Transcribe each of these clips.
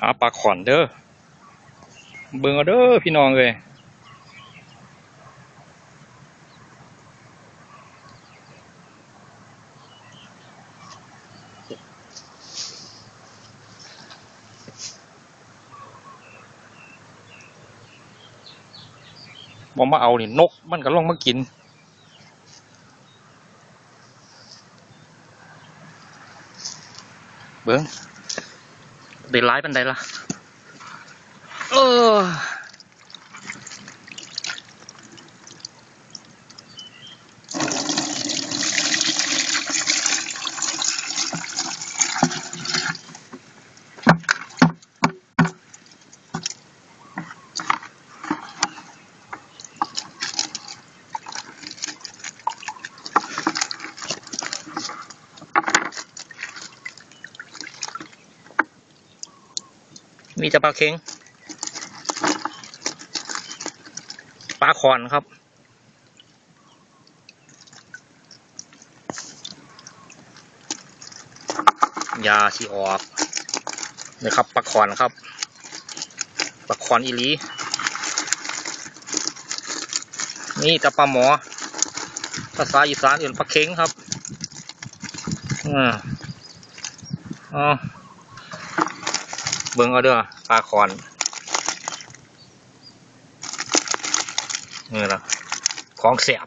หาปลาขอนเด้อเบิ่งเอาเด้อพี่น้องเลยบอมาเอานี่นกมันก็ลงมากิน เบิ้ง ได้ร้ายปันใดละเออ มีจะปลาเค็งปลาคอนครับ ยาสีออกนี่ครับปลาคอนครับปลาคอนอีลีนี่จะปลาหมอ ภาษาอีสานอื่นปลาเค็งครับอืมอ๋อ เบิ้งเอาเด้อปลาคอนนี่นะของเสียบ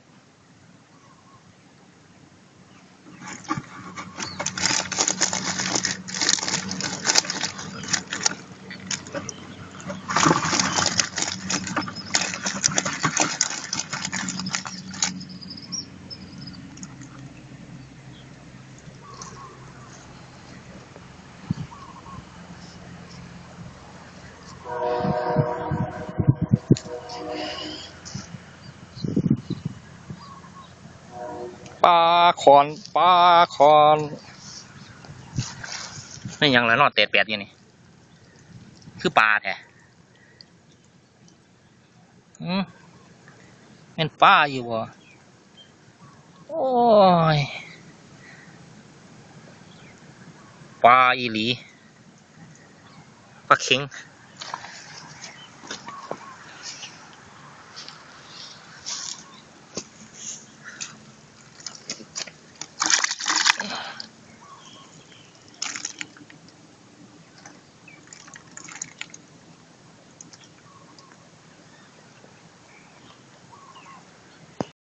ปลาคอนปลาคอนไม่ยังแล้วนอนเตะแปดอยู่นี่คือปลาแท้อืมเป็นปลาอยู่บ่โอ้ยปลาอีหลีปลาเข็ง